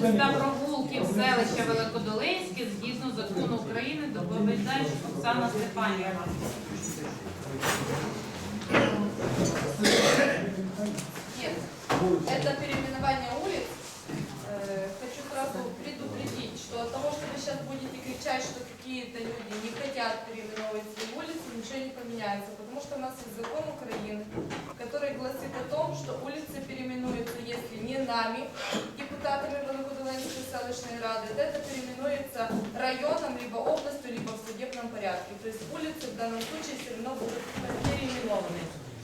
вулиць та провулків селища Великодолинське згідно закону України доповідач Оксана Степанівна. Нет, это переименование улиц. Э, Хочу сразу предупредить, что от того, что вы сейчас будете кричать, что какие-то люди не хотят переименовывать свои улицы, ничего не поменяется. Потому что у нас есть закон Украины, который гласит о том, что улицы переименуются, если не нами, депутатами Селищной рады, то это переименуется районом, либо областью, либо в судебном порядке. То есть улицы в данном случае все равно будут переименованы.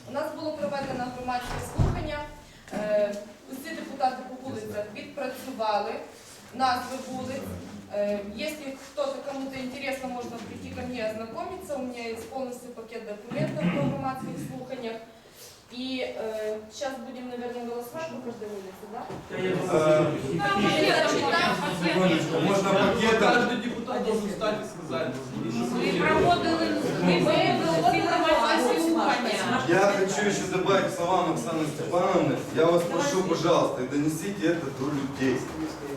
У нас було проведено громадське слухання. Е, Усі депутати по вулицях відпрацювали назви вулиць. Если кто-то кому-то интересно, можно прийти ко мне ознакомиться. У меня есть полностью пакет документов по громадских слуханиях. И э, сейчас будем, наверное, голосовать по каждой улице, да? Там є там Секундочку, можно пакетом? Каждый депутат должен встать и сказать. Ми проводили ми проводили ці громадські слухання. Я хочу еще добавить к словам Оксаны Степановны. Я вас прошу, пожалуйста, и донесите это до людей.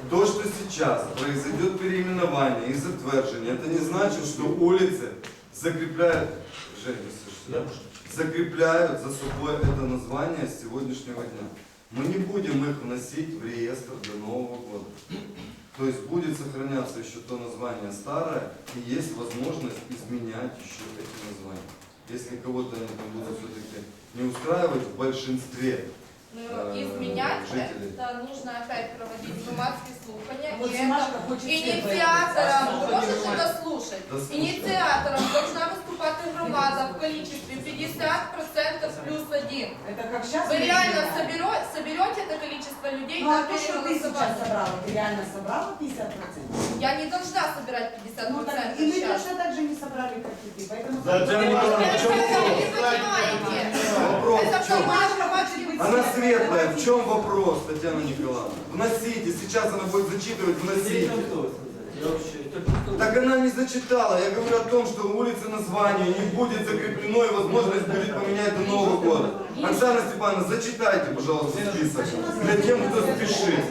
То, что сейчас произойдет переименование и затвержение, это не значит, что улицы закрепляют, Жень, вы слышите, да? закрепляют за собой это название с сегодняшнего дня. Мы не будем их вносить в реестр до Нового года. То есть будет сохраняться еще то название старое, и есть возможность изменять еще эти названия. Если кого-то они там будут все-таки не устраивать в большинстве, Ну, Э, изменять жителей. это нужно опять проводить громадские слухания. Вот и это инициатором, поехать. вы можете дослушать? Дослушай. Инициатором должна выступать громада в количестве 50% плюс один. Это как сейчас? Вы мы реально сделали? собере- соберете это количество людей Ну а на то, что ты сейчас собрала, ты реально собрала 50%? Я не должна собирать 50% Ну так и мы сейчас. точно так же не собрали, как и ты. Поэтому... Татьяна Вы Николаевна, в чем не вопрос? понимаете. Вопрос Это в чем? Она светлая, в чем вопрос, Татьяна Николаевна? Вносите, сейчас она будет зачитывать, вносите. Так она не зачитала. Я говорю о том, что улица название не будет закреплено и возможность будет поменять до Нового года. Оксана Степановна, зачитайте, пожалуйста, список. Для тех, кто спешит.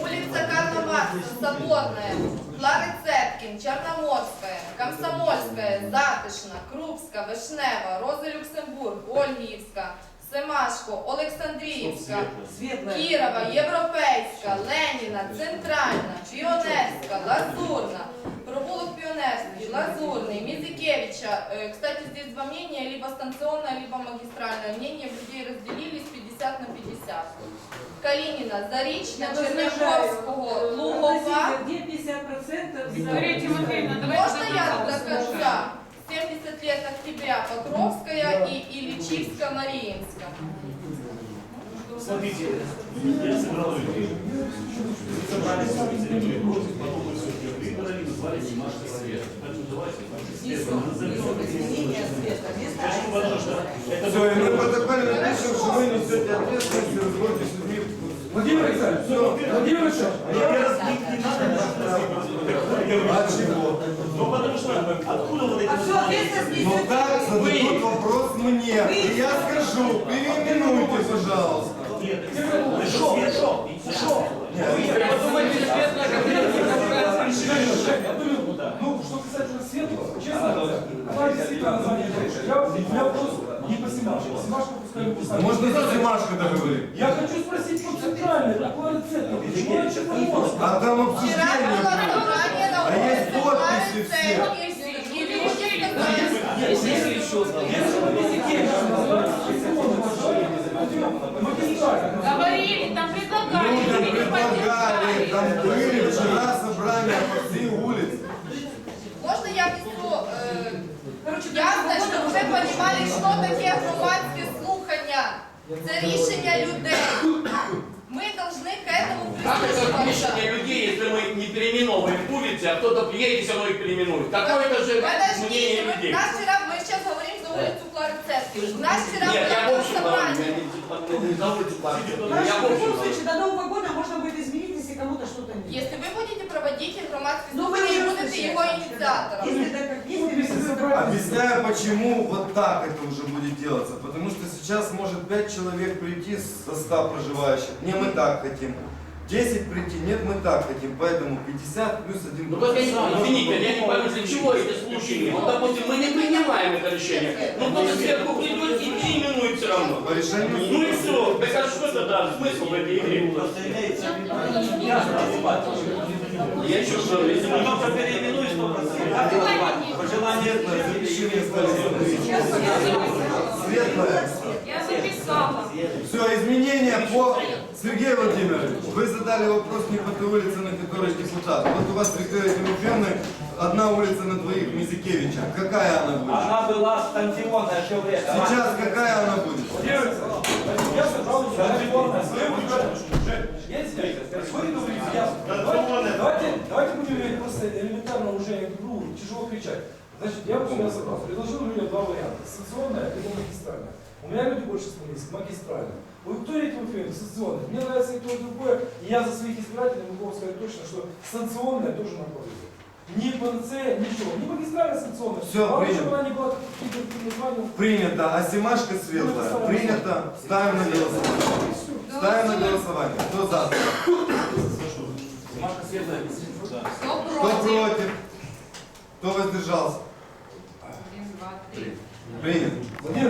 Улица Карла Маркса, Соборная, Клары Цеткин, Черноморская, Комсомольская, Затишна, Крупська, Вишнева, Роза Люксембург, Ольгіївська, Семашко, Олександріївська, Светлая. Кірова, Європейська, Леніна, Центральна, Піонерська, Лазурна, провулок Пионерский, Лазурный, Мизикевича. Э, Кстати, здесь два мнения, либо станционное, либо магистральное. Мнения людей разделились 50 на 50. Калинина, Зарічна, Черняховського, Лугова. Где 50% Вікторія Тимофіївна, давайте Можно я докажемо. Докажу? Да. 70 лет октября Покровская и Ильичивска, Мариинска. Смотрите, я собрал людей. Собрались жителями против, потом вы все выбрали, назвали Димашка Свет. Поэтому давайте. Вместо Конечно, возможно, это Все, и мы в протоколе напишем, что вы несете ответственность и разводите с людьми. Владимир Александрович, Владимир Александрович, Я не надо А чего? Ну потому что откуда вот эти А все, ответственность Ну несете так вы. зададут вопрос мне. И я скажу, переименуйте, пожалуйста. Нет. Одну минуту, да. Ну, что касается светлого, честно говоря, она действительно название. Я, я просто не по. Семашко пускай выпускает. Можно за Димашко договорить? Я хочу спросить по центральной, такой рецепт. Почему Приморск? А там обсуждение Говорили, там предлагали, Людям люди предлагали, там были вчера собрания по всей улице. Можна я внесу е, ясно, щоб ви розуміли, що таке громадське слухання. Це рішення людей. Ми повинні к этому Как это прислушиватися. решение людей, если мы не переименовываем улицы, а кто-то приедет и все равно их переименует? Какое это же мнение Подождите, мы, людей? нас вчера, мы сейчас говорим за улицу Клары Цеткин. У нас вчера Нет, я в было общем говорю, я не, не за улицу платить. Я Хорошо, в общем любом говорю. случае, до Нового года можно будет изменить, если кому-то что-то не Если вы будете проводить громадские Ну, вы не будете его инициатором. Если так как есть, Если если собрать- Объясняю, почему вот так это уже будет делаться. Потому что сейчас может 5 человек прийти со 100 проживающих. Не мы так хотим. 10 прийти. Нет, мы так хотим, поэтому 50 плюс 1 Ну знаю, извините, я не пойму, для чего эти случаи? Вот, допустим, мы не принимаем это решение, но кто-то сверху придет и переименует все равно. По решению Ну и все, так а что тогда смысл в этой игре? Я еще что, если мы только переименуем, Светлая. Я записала. Все, изменения по... Сергей Владимирович, вы задали вопрос не по той улице, на которой депутат. Вот у вас в Виктории Тимофеевны одна улица на двоих, Мизикевича. Какая она будет? Она была станционная все время. Сейчас какая она будет? Делается. Я сказал, что это реформа. Есть здесь? Вы говорите, я... Давайте, будем просто элементарно уже другу, тяжело кричать. Значит, я собрал. Предложил людям два варианта. Станционная и магистральная. У меня люди больше склонились к магистральной. У Виктории Тимофеевны станционная. Мне нравится и то, и другое. И я за своих избирателей могу вам сказать точно, что станционная тоже на пользу. Ни панацея, ничего. Не магистральная станционная. Всё, Главное, принято. чтобы она не была каким-то названием. Принято. А Семашка светлая? Принято. Ставим на голосование. Ставим на голосование. Кто за? Кто Кто против? против? Кто воздержался? Один, два, три. Принято.